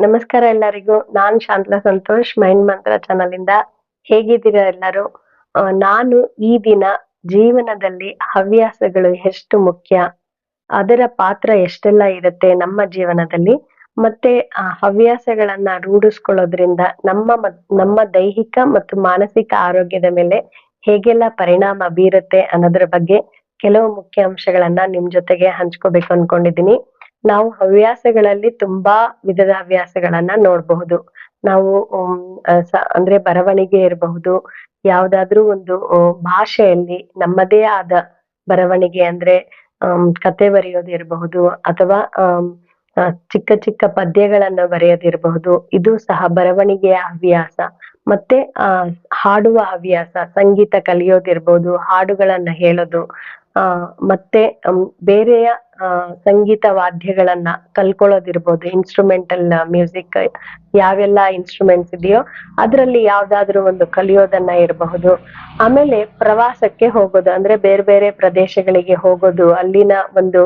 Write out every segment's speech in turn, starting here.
ನಮಸ್ಕಾರ ಎಲ್ಲರಿಗೂ. ನಾನ್ ಶಾಂತಲಾ ಸಂತೋಷ್ ಮೈಂಡ್ ಮಂತ್ರ ಚಾನಲ್ ಇಂದ ಹೇಗಿದ್ದೀರಾ ಎಲ್ಲರೂ? ನಾನು ಈ ದಿನ ಜೀವನದಲ್ಲಿ ಹವ್ಯಾಸಗಳು ಎಷ್ಟು ಮುಖ್ಯ, ಅದರ ಪಾತ್ರ ಎಷ್ಟೆಲ್ಲ ಇರುತ್ತೆ ನಮ್ಮ ಜೀವನದಲ್ಲಿ, ಮತ್ತೆ ಆ ಹವ್ಯಾಸಗಳನ್ನ ರೂಢಿಸ್ಕೊಳ್ಳೋದ್ರಿಂದ ನಮ್ಮ ನಮ್ಮ ದೈಹಿಕ ಮತ್ತು ಮಾನಸಿಕ ಆರೋಗ್ಯದ ಮೇಲೆ ಹೇಗೆಲ್ಲ ಪರಿಣಾಮ ಬೀರುತ್ತೆ ಅನ್ನೋದ್ರ ಬಗ್ಗೆ ಕೆಲವು ಮುಖ್ಯ ಅಂಶಗಳನ್ನ ನಿಮ್ ಜೊತೆಗೆ ಹಂಚ್ಕೋಬೇಕು ಅನ್ಕೊಂಡಿದೀನಿ ನಾವು ಹವ್ಯಾಸಗಳಲ್ಲಿ ತುಂಬಾ ವಿಧದ ಹವ್ಯಾಸಗಳನ್ನ ನೋಡಬಹುದು. ನಾವು ಅಂದ್ರೆ ಬರವಣಿಗೆ ಇರಬಹುದು. ಯಾವ್ದಾದ್ರೂ ಒಂದು ಭಾಷೆಯಲ್ಲಿ ನಮ್ಮದೇ ಆದ ಬರವಣಿಗೆ ಅಂದ್ರೆ ಕತೆ ಬರೆಯೋದು ಇರಬಹುದು ಅಥವಾ ಚಿಕ್ಕ ಚಿಕ್ಕ ಪದ್ಯಗಳನ್ನ ಬರೆಯೋದಿರಬಹುದು ಇದು ಸಹ ಬರವಣಿಗೆಯ ಹವ್ಯಾಸ. ಮತ್ತೆ, ಆ, ಹಾಡುವ ಹವ್ಯಾಸ, ಸಂಗೀತ ಕಲಿಯೋದಿರ್ಬೋದು ಹಾಡುಗಳನ್ನ ಹೇಳೋದು ಆ, ಮತ್ತೆ ಬೇರೆಯ ಸಂಗೀತ ವಾದ್ಯಗಳನ್ನ ಕಲ್ಕೊಳ್ಳೋದಿರ್ಬೋದು ಇನ್ಸ್ಟ್ರೂಮೆಂಟಲ್ ಮ್ಯೂಸಿಕ್ ಯಾವೆಲ್ಲ ಇನ್ಸ್ಟ್ರೂಮೆಂಟ್ಸ್ ಇದೆಯೋ ಅದರಲ್ಲಿ ಯಾವ್ದಾದ್ರು ಒಂದು ಕಲಿಯೋದನ್ನ ಇರಬಹುದು. ಆಮೇಲೆ ಪ್ರವಾಸಕ್ಕೆ ಹೋಗೋದು, ಅಂದ್ರೆ ಬೇರೆ ಬೇರೆ ಪ್ರದೇಶಗಳಿಗೆ ಹೋಗೋದು, ಅಲ್ಲಿನ ಒಂದು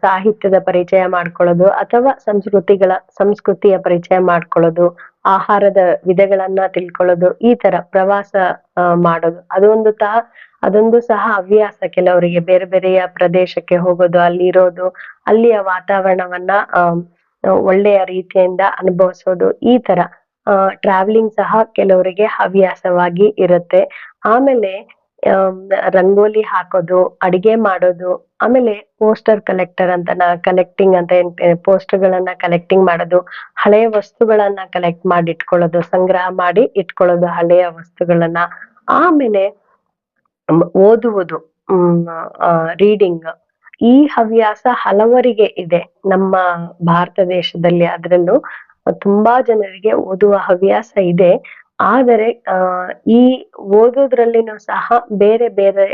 ಸಾಹಿತ್ಯದ ಪರಿಚಯ ಮಾಡ್ಕೊಳ್ಳೋದು, ಅಥವಾ ಸಂಸ್ಕೃತಿಗಳ, ಸಂಸ್ಕೃತಿಯ ಪರಿಚಯ ಮಾಡ್ಕೊಳ್ಳೋದು, ಆಹಾರದ ವಿಧಗಳನ್ನ ತಿಳ್ಕೊಳ್ಳೋದು, ಈ ತರ ಪ್ರವಾಸ ಮಾಡೋದು. ಅದೊಂದು ತಾ ಅದೊಂದು ಸಹ ಹವ್ಯಾಸ. ಕೆಲವರಿಗೆ ಬೇರೆ ಬೇರೆಯ ಪ್ರದೇಶಕ್ಕೆ ಹೋಗೋದು ಅಲ್ಲಿ ಇರೋದು ಅಲ್ಲಿಯ ವಾತಾವರಣವನ್ನ ಒಳ್ಳೆಯ ರೀತಿಯಿಂದ ಅನುಭವಿಸೋದು ಈ ತರ. ಟ್ರಾವೆಲಿಂಗ್ ಸಹ ಕೆಲವರಿಗೆ ಹವ್ಯಾಸವಾಗಿ ಇರುತ್ತೆ. ಆಮೇಲೆ ಆಮ್, ರಂಗೋಲಿ ಹಾಕೋದು ಅಡಿಗೆ ಮಾಡೋದು ಆಮೇಲೆ ಪೋಸ್ಟರ್ ಕಲೆಕ್ಟರ್ ಅಂತ ಕಲೆಕ್ಟಿಂಗ್ ಅಂತ ಪೋಸ್ಟರ್ ಗಳನ್ನ ಕಲೆಕ್ಟಿಂಗ್ ಮಾಡೋದು ಹಳೆಯ ವಸ್ತುಗಳನ್ನ ಕಲೆಕ್ಟ್ ಮಾಡಿ ಇಟ್ಕೊಳ್ಳೋದು ಸಂಗ್ರಹ ಮಾಡಿ ಇಟ್ಕೊಳ್ಳೋದು ಹಳೆಯ ವಸ್ತುಗಳನ್ನ. ಆಮೇಲೆ ಓದುವುದು ರೀಡಿಂಗ್ ಈ ಹವ್ಯಾಸ ಹಲವರಿಗೆ ಇದೆ. ನಮ್ಮ ಭಾರತ ದೇಶದಲ್ಲಿ ಅದರಲ್ಲೂ ತುಂಬಾ ಜನರಿಗೆ ಓದುವ ಹವ್ಯಾಸ ಇದೆ. ಆದರೆ ಈ ಓದೋದ್ರಲ್ಲಿನೂ ಸಹ ಬೇರೆ ಬೇರೆ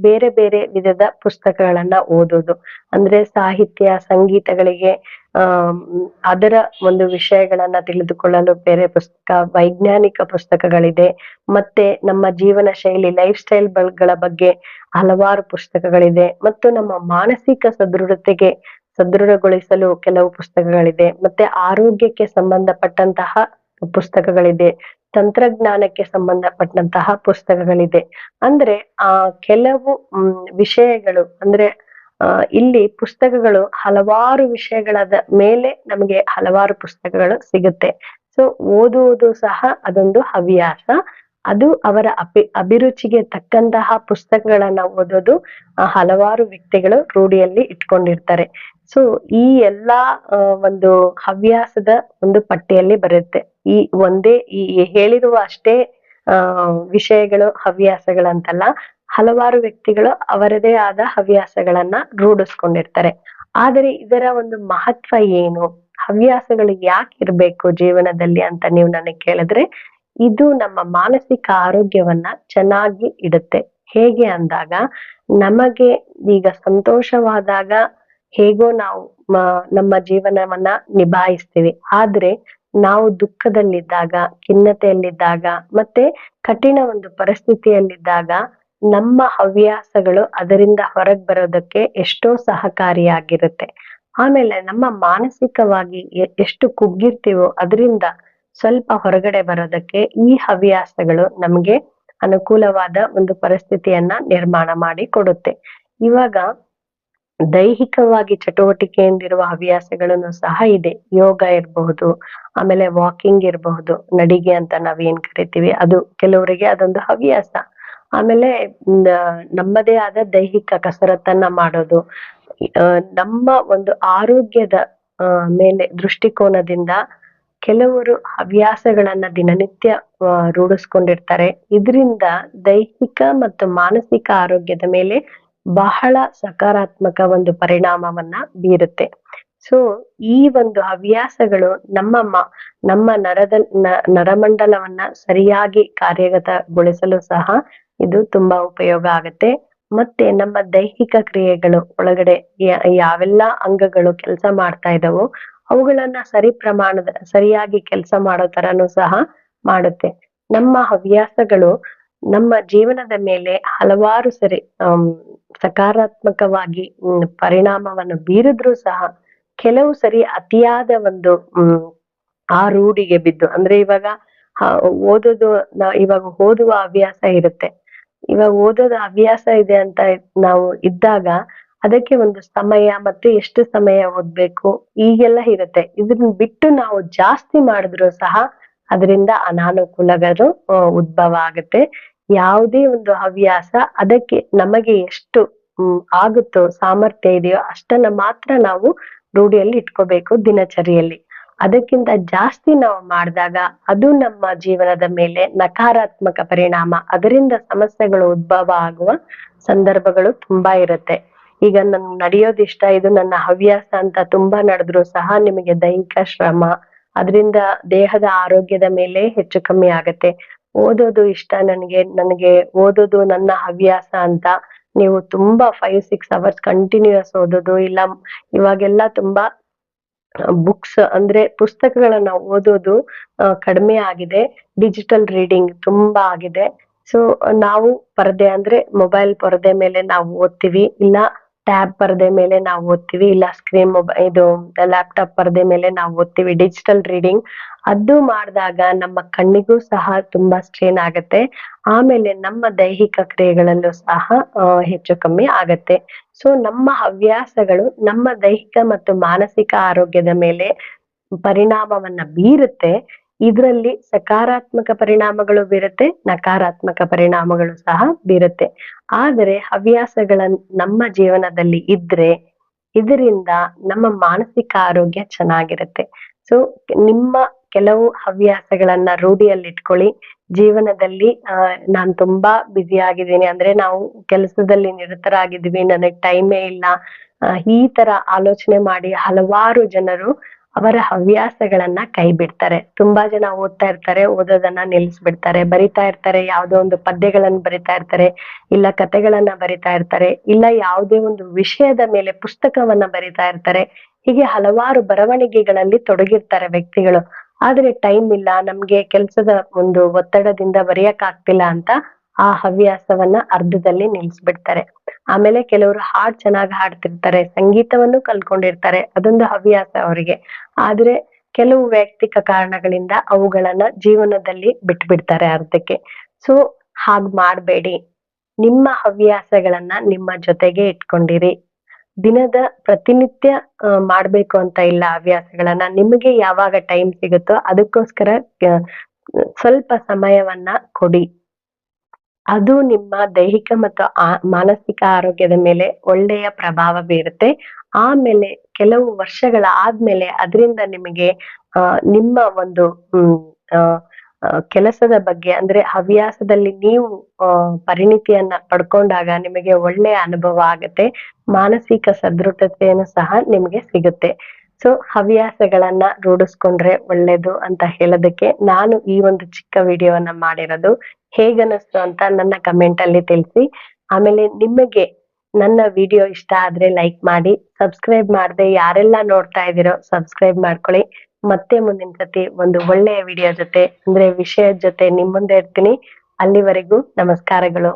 ಬೇರೆ ಬೇರೆ ವಿಧದ ಪುಸ್ತಕಗಳನ್ನ ಓದೋದು. ಅಂದ್ರೆ ಸಾಹಿತ್ಯ, ಸಂಗೀತಗಳಿಗೆ, ಆ, ಅದರ ಒಂದು ವಿಷಯಗಳನ್ನ ತಿಳಿದುಕೊಳ್ಳಲು ಬೇರೆ ಪುಸ್ತಕ, ವೈಜ್ಞಾನಿಕ ಪುಸ್ತಕಗಳಿದೆ. ಮತ್ತೆ ನಮ್ಮ ಜೀವನ ಶೈಲಿ, ಲೈಫ್ ಸ್ಟೈಲ್ಗಳ ಬಗ್ಗೆ ಹಲವಾರು ಪುಸ್ತಕಗಳಿದೆ. ಮತ್ತು ನಮ್ಮ ಮಾನಸಿಕ ಸದೃಢತೆಗೆ ಸದೃಢಗೊಳಿಸಲು ಕೆಲವು ಪುಸ್ತಕಗಳಿದೆ. ಮತ್ತೆ ಆರೋಗ್ಯಕ್ಕೆ ಸಂಬಂಧಪಟ್ಟಂತಹ ಪುಸ್ತಕಗಳಿದೆ. ತಂತ್ರಜ್ಞಾನಕ್ಕೆ ಸಂಬಂಧಪಟ್ಟಂತಹ ಪುಸ್ತಕಗಳಿದೆ. ಅಂದ್ರೆ ಆ ಕೆಲವು ವಿಷಯಗಳು, ಅಂದ್ರೆ ಇಲ್ಲಿ ಪುಸ್ತಕಗಳು ಹಲವಾರು ವಿಷಯಗಳಾದ ಮೇಲೆ ನಮಗೆ ಹಲವಾರು ಪುಸ್ತಕಗಳು ಸಿಗುತ್ತೆ. ಸೊ, ಓದುವುದು ಸಹ ಅದೊಂದು ಹವ್ಯಾಸ. ಅದು ಅವರ ಅಭಿ ಅಭಿರುಚಿಗೆ ತಕ್ಕಂತಹ ಪುಸ್ತಕಗಳನ್ನ ಓದೋದು ಹಲವಾರು ವ್ಯಕ್ತಿಗಳು ರೂಢಿಯಲ್ಲಿ ಇಟ್ಕೊಂಡಿರ್ತಾರೆ. ಸೊ, ಈ ಎಲ್ಲಾ ಒಂದು ಹವ್ಯಾಸದ ಒಂದು ಪಟ್ಟಿಯಲ್ಲಿ ಬರುತ್ತೆ. ಈ ಒಂದೇ ಈ ಹೇಳಿರುವ ಅಷ್ಟೇ, ಆ, ವಿಷಯಗಳು, ಹವ್ಯಾಸಗಳಂತಲ್ಲ, ಹಲವಾರು ವ್ಯಕ್ತಿಗಳು ಅವರದೇ ಆದ ಹವ್ಯಾಸಗಳನ್ನ ರೂಢಿಸ್ಕೊಂಡಿರ್ತಾರೆ. ಆದರೆ ಇದರ ಒಂದು ಮಹತ್ವ ಏನು? ಹವ್ಯಾಸಗಳು ಯಾಕೆ ಇರ್ಬೇಕು ಜೀವನದಲ್ಲಿ ಅಂತ ನೀವು ನನಗೆ ಕೇಳಿದ್ರೆ, ಇದು ನಮ್ಮ ಮಾನಸಿಕ ಆರೋಗ್ಯವನ್ನ ಚೆನ್ನಾಗಿ ಇಡುತ್ತೆ. ಹೇಗೆ ಅಂದಾಗ, ನಮಗೆ ಈಗ ಸಂತೋಷವಾದಾಗ ಹೇಗೋ ನಾವು ನಮ್ಮ ಜೀವನವನ್ನ ನಿಭಾಯಿಸ್ತೀವಿ. ಆದ್ರೆ ನಾವು ದುಃಖದಲ್ಲಿದ್ದಾಗ, ಖಿನ್ನತೆಯಲ್ಲಿದ್ದಾಗ, ಮತ್ತೆ ಕಠಿಣ ಒಂದು ಪರಿಸ್ಥಿತಿಯಲ್ಲಿದ್ದಾಗ ನಮ್ಮ ಹವ್ಯಾಸಗಳು ಅದರಿಂದ ಹೊರಗ್ ಬರೋದಕ್ಕೆ ಎಷ್ಟೋ ಸಹಕಾರಿಯಾಗಿರುತ್ತೆ. ಆಮೇಲೆ ನಮ್ಮ ಮಾನಸಿಕವಾಗಿ ಎಷ್ಟು ಕುಗ್ಗಿರ್ತೀವೋ ಅದರಿಂದ ಸ್ವಲ್ಪ ಹೊರಗಡೆ ಬರೋದಕ್ಕೆ ಈ ಹವ್ಯಾಸಗಳು ನಮ್ಗೆ ಅನುಕೂಲವಾದ ಒಂದು ಪರಿಸ್ಥಿತಿಯನ್ನ ನಿರ್ಮಾಣ ಮಾಡಿ ಕೊಡುತ್ತೆ. ಇವಾಗ ದೈಹಿಕವಾಗಿ ಚಟುವಟಿಕೆಯಿಂದಿರುವ ಹವ್ಯಾಸಗಳನ್ನು ಸಹ ಇದೆ. ಯೋಗ ಇರಬಹುದು, ಆಮೇಲೆ ವಾಕಿಂಗ್ ಇರಬಹುದು, ನಡಿಗೆ ಅಂತ ನಾವೇನ್ ಕರಿತೀವಿ, ಅದು ಕೆಲವರಿಗೆ ಅದೊಂದು ಹವ್ಯಾಸ. ಆಮೇಲೆ ನಮ್ಮದೇ ಆದ ದೈಹಿಕ ಕಸರತ್ತನ್ನ ಮಾಡೋದು ನಮ್ಮ ಒಂದು ಆರೋಗ್ಯದ ಮೇಲೆ ದೃಷ್ಟಿಕೋನದಿಂದ ಕೆಲವರು ಹವ್ಯಾಸಗಳನ್ನ ದಿನನಿತ್ಯ ರೂಢಿಸ್ಕೊಂಡಿರ್ತಾರೆ. ಇದರಿಂದ ದೈಹಿಕ ಮತ್ತು ಮಾನಸಿಕ ಆರೋಗ್ಯದ ಮೇಲೆ ಬಹಳ ಸಕಾರಾತ್ಮಕ ಒಂದು ಪರಿಣಾಮವನ್ನ ಬೀರುತ್ತೆ. ಸೊ ಈ ಒಂದು ಹವ್ಯಾಸಗಳು ನಮ್ಮ ನಮ್ಮ ನರದ ನರಮಂಡಲವನ್ನ ಸರಿಯಾಗಿ ಕಾರ್ಯಗತಗೊಳಿಸಲು ಸಹ ಇದು ತುಂಬಾ ಉಪಯೋಗ ಆಗುತ್ತೆ. ಮತ್ತೆ ನಮ್ಮ ದೈಹಿಕ ಕ್ರಿಯೆಗಳು ಒಳಗಡೆ ಯಾವೆಲ್ಲ ಅಂಗಗಳು ಕೆಲಸ ಮಾಡ್ತಾ ಇದಾವೋ ಅವುಗಳನ್ನ ಸರಿ ಪ್ರಮಾಣದ ಸರಿಯಾಗಿ ಕೆಲಸ ಮಾಡೋ ತರನು ಸಹ ಮಾಡುತ್ತೆ. ನಮ್ಮ ಹವ್ಯಾಸಗಳು ನಮ್ಮ ಜೀವನದ ಮೇಲೆ ಹಲವಾರು ಸರಿ ಆಮ್, ಸಕಾರಾತ್ಮಕವಾಗಿ ಪರಿಣಾಮವನ್ನು ಬೀರಿದ್ರು ಸಹ ಕೆಲವು ಸರಿ ಅತಿಯಾದ ಒಂದು ಆ ರೂಢಿಗೆ ಬಿದ್ದು, ಅಂದ್ರೆ ಇವಾಗ ಓದೋದು ಇವಾಗ ಓದುವ ಹವ್ಯಾಸ ಇರುತ್ತೆ. ಇವಾಗ ಓದೋದು ಹವ್ಯಾಸ ಇದೆ ಅಂತ ನಾವು ಇದ್ದಾಗ ಅದಕ್ಕೆ ಒಂದು ಸಮಯ ಮತ್ತೆ ಎಷ್ಟು ಸಮಯ ಓದ್ಬೇಕು, ಈಗೆಲ್ಲ ಇರುತ್ತೆ. ಇದನ್ನ ಬಿಟ್ಟು ನಾವು ಜಾಸ್ತಿ ಮಾಡಿದ್ರು ಸಹ ಅದರಿಂದ ಅನಾನುಕೂಲಗಳು ಉದ್ಭವ ಆಗುತ್ತೆ. ಯಾವುದೇ ಒಂದು ಹವ್ಯಾಸ ಅದಕ್ಕೆ ನಮಗೆ ಎಷ್ಟು ಆಗುತ್ತೋ ಸಾಮರ್ಥ್ಯ ಇದೆಯೋ ಅಷ್ಟನ್ನ ಮಾತ್ರ ನಾವು ರೂಢಿಯಲ್ಲಿ ಇಟ್ಕೋಬೇಕು ದಿನಚರಿಯಲ್ಲಿ. ಅದಕ್ಕಿಂತ ಜಾಸ್ತಿ ನಾವು ಮಾಡಿದಾಗ ಅದು ನಮ್ಮ ಜೀವನದ ಮೇಲೆ ನಕಾರಾತ್ಮಕ ಪರಿಣಾಮ, ಅದರಿಂದ ಸಮಸ್ಯೆಗಳು ಉದ್ಭವ ಆಗುವ ಸಂದರ್ಭಗಳು ತುಂಬಾ ಇರುತ್ತೆ. ಈಗ ನನ್ ನಡೆಯೋದಿಷ್ಟ ಇದು ನನ್ನ ಹವ್ಯಾಸ ಅಂತ ತುಂಬಾ ನಡೆದ್ರು ಸಹ ನಿಮಗೆ ದೈಹಿಕ ಶ್ರಮ, ಅದರಿಂದ ದೇಹದ ಆರೋಗ್ಯದ ಮೇಲೆ ಹೆಚ್ಚು ಕಮ್ಮಿ ಆಗತ್ತೆ. ಓದೋದು ಇಷ್ಟ ನನಗೆ ನನಗೆ ಓದೋದು ನನ್ನ ಹವ್ಯಾಸ ಅಂತ ನೀವು ತುಂಬಾ ಫೈವ್ ಸಿಕ್ಸ್ ಅವರ್ಸ್ ಕಂಟಿನ್ಯೂಸ್ ಓದೋದು, ಇಲ್ಲ ಇವಾಗೆಲ್ಲ ತುಂಬಾ ಬುಕ್ಸ್ ಅಂದ್ರೆ ಪುಸ್ತಕಗಳನ್ನ ಓದೋದು ಕಡಿಮೆ ಆಗಿದೆ. ಡಿಜಿಟಲ್ ರೀಡಿಂಗ್ ತುಂಬಾ ಆಗಿದೆ. ಸೊ ನಾವು ಪರದೆ ಅಂದ್ರೆ ಮೊಬೈಲ್ ಪರದೆ ಮೇಲೆ ನಾವು ಓದ್ತೀವಿ. ಇಲ್ಲ ಟ್ಯಾಬ್ ಪರದೆ ಮೇಲೆ ನಾವು ಓದ್ತೀವಿ, ಇಲ್ಲ ಸ್ಕ್ರೀನ್ ಮೊಬೈಲ್ ಇದು ಲ್ಯಾಪ್ಟಾಪ್ ಪರದೆ ಮೇಲೆ ನಾವು ಓದ್ತೀವಿ ಡಿಜಿಟಲ್ ರೀಡಿಂಗ್ ಅದು ಮಾಡಿದಾಗ ನಮ್ಮ ಕಣ್ಣಿಗೂ ಸಹ ತುಂಬಾ ಸ್ಟ್ರೇನ್ ಆಗತ್ತೆ. ಆಮೇಲೆ ನಮ್ಮ ದೈಹಿಕ ಕ್ರಿಯೆಗಳಲ್ಲೂ ಸಹ ಹೆಚ್ಚು ಕಮ್ಮಿ ಆಗತ್ತೆ. ಸೊ ನಮ್ಮ ಹವ್ಯಾಸಗಳು ನಮ್ಮ ದೈಹಿಕ ಮತ್ತು ಮಾನಸಿಕ ಆರೋಗ್ಯದ ಮೇಲೆ ಪರಿಣಾಮವನ್ನ ಬೀರುತ್ತೆ. ಇದರಲ್ಲಿ ಸಕಾರಾತ್ಮಕ ಪರಿಣಾಮಗಳು ಬೀರುತ್ತೆ, ನಕಾರಾತ್ಮಕ ಪರಿಣಾಮಗಳು ಸಹ ಬೀರುತ್ತೆ. ಆದರೆ ಹವ್ಯಾಸಗಳ ನಮ್ಮ ಜೀವನದಲ್ಲಿ ಇದ್ರೆ ಇದರಿಂದ ನಮ್ಮ ಮಾನಸಿಕ ಆರೋಗ್ಯ ಚೆನ್ನಾಗಿರುತ್ತೆ. ಸೊ ನಿಮ್ಮ ಕೆಲವು ಹವ್ಯಾಸಗಳನ್ನ ರೂಢಿಯಲ್ಲಿಟ್ಕೊಳ್ಳಿ. ಜೀವನದಲ್ಲಿ ಅಹ್ ನಾನ್ ತುಂಬಾ ಬ್ಯುಸಿ ಆಗಿದ್ದೀನಿ. ಅಂದ್ರೆ ನಾವು ಕೆಲಸದಲ್ಲಿ ನಿರತರಾಗಿದ್ದೀವಿ. ನನಗ್ ಟೈಮೇ ಇಲ್ಲ. ಈ ತರ ಆಲೋಚನೆ ಮಾಡಿ ಹಲವಾರು ಜನರು ಅವರ ಹವ್ಯಾಸಗಳನ್ನ ಕೈ ಬಿಡ್ತಾರೆ ತುಂಬಾ ಜನ ಓದ್ತಾ ಇರ್ತಾರೆ, ಓದೋದನ್ನ ನಿಲ್ಲಿಸ್ಬಿಡ್ತಾರೆ ಬರಿತಾ ಇರ್ತಾರೆ, ಯಾವ್ದೋ ಒಂದು ಪದ್ಯಗಳನ್ನ ಬರಿತಾ ಇರ್ತಾರೆ, ಇಲ್ಲ ಕತೆಗಳನ್ನ ಬರಿತಾ ಇರ್ತಾರೆ, ಇಲ್ಲ ಯಾವುದೇ ಒಂದು ವಿಷಯದ ಮೇಲೆ ಪುಸ್ತಕವನ್ನ ಬರಿತಾ ಇರ್ತಾರೆ. ಹೀಗೆ ಹಲವಾರು ಬರವಣಿಗೆಗಳಲ್ಲಿ ತೊಡಗಿರ್ತಾರೆ ವ್ಯಕ್ತಿಗಳು. ಆದ್ರೆ ಟೈಮ್ ಇಲ್ಲ, ನಮ್ಗೆ ಕೆಲ್ಸದ ಒಂದು ಒತ್ತಡದಿಂದ ಬರೆಯಕ್ ಆಗ್ತಿಲ್ಲ ಅಂತ ಆ ಹವ್ಯಾಸವನ್ನ ಅರ್ಧದಲ್ಲಿ ನಿಲ್ಸ್ಬಿಡ್ತಾರೆ. ಆಮೇಲೆ ಕೆಲವರು ಹಾಡ್ ಚೆನ್ನಾಗಿ ಹಾಡ್ತಿರ್ತಾರೆ, ಸಂಗೀತವನ್ನು ಕಲ್ತ್ಕೊಂಡಿರ್ತಾರೆ, ಅದೊಂದು ಹವ್ಯಾಸ ಅವರಿಗೆ. ಆದ್ರೆ ಕೆಲವು ವೈಯಕ್ತಿಕ ಕಾರಣಗಳಿಂದ ಅವುಗಳನ್ನ ಜೀವನದಲ್ಲಿ ಬಿಟ್ಬಿಡ್ತಾರೆ ಅರ್ಧಕ್ಕೆ. ಸೊ ಹಾಗ್ ಮಾಡ್ಬೇಡಿ. ನಿಮ್ಮ ಹವ್ಯಾಸಗಳನ್ನ ನಿಮ್ಮ ಜೊತೆಗೆ ಇಟ್ಕೊಂಡಿರಿ. ದಿನದ ಪ್ರತಿನಿತ್ಯ ಮಾಡ್ಬೇಕು ಅಂತ ಇಲ್ಲ ಹವ್ಯಾಸಗಳನ್ನ. ನಿಮಗೆ ಯಾವಾಗ ಟೈಮ್ ಸಿಗುತ್ತೋ ಅದಕ್ಕೋಸ್ಕರ ಸ್ವಲ್ಪ ಸಮಯವನ್ನ ಕೊಡಿ. ಅದು ನಿಮ್ಮ ದೈಹಿಕ ಮತ್ತು ಆ ಮಾನಸಿಕ ಆರೋಗ್ಯದ ಮೇಲೆ ಒಳ್ಳೆಯ ಪ್ರಭಾವ ಬೀರುತ್ತೆ. ಆಮೇಲೆ ಕೆಲವು ವರ್ಷಗಳ ಆದ್ಮೇಲೆ ಅದರಿಂದ ನಿಮಗೆ ನಿಮ್ಮ ಒಂದು ಕೆಲಸದ ಬಗ್ಗೆ ಅಂದ್ರೆ ಹವ್ಯಾಸದಲ್ಲಿ ನೀವು ಪರಿಣಿತಿಯನ್ನ ಪಡ್ಕೊಂಡಾಗ ನಿಮಗೆ ಒಳ್ಳೆಯ ಅನುಭವ ಆಗತ್ತೆ. ಮಾನಸಿಕ ಸದೃಢತೆಯನ್ನು ಸಹ ನಿಮ್ಗೆ ಸಿಗುತ್ತೆ. ಸೊ ಹವ್ಯಾಸಗಳನ್ನ ರೂಢಿಸ್ಕೊಂಡ್ರೆ ಒಳ್ಳೇದು ಅಂತ ಹೇಳೋದಕ್ಕೆ ನಾನು ಈ ಒಂದು ಚಿಕ್ಕ ವಿಡಿಯೋವನ್ನ ಮಾಡಿರೋದು. ಹೇಗನ್ನಿಸ್ತು ಅಂತ ನನ್ನ ಕಮೆಂಟ್ ಅಲ್ಲಿ ತಿಳಿಸಿ. ಆಮೇಲೆ ನಿಮಗೆ ನನ್ನ ವಿಡಿಯೋ ಇಷ್ಟ ಆದ್ರೆ ಲೈಕ್ ಮಾಡಿ, ಸಬ್ಸ್ಕ್ರೈಬ್ ಮಾಡದೆ ಯಾರೆಲ್ಲ ನೋಡ್ತಾ ಇದ್ದೀರೋ ಸಬ್ಸ್ಕ್ರೈಬ್ ಮಾಡ್ಕೊಳ್ಳಿ. ಮತ್ತೆ ಮುಂದಿನ ಸತಿ ಒಂದು ಒಳ್ಳೆಯ ವಿಡಿಯೋ ಜೊತೆ, ಅಂದ್ರೆ ವಿಷಯದ ಜೊತೆ ನಿಮ್ಮ ಮುಂದೆ ಇರ್ತೀನಿ. ಅಲ್ಲಿವರೆಗೂ ನಮಸ್ಕಾರಗಳು.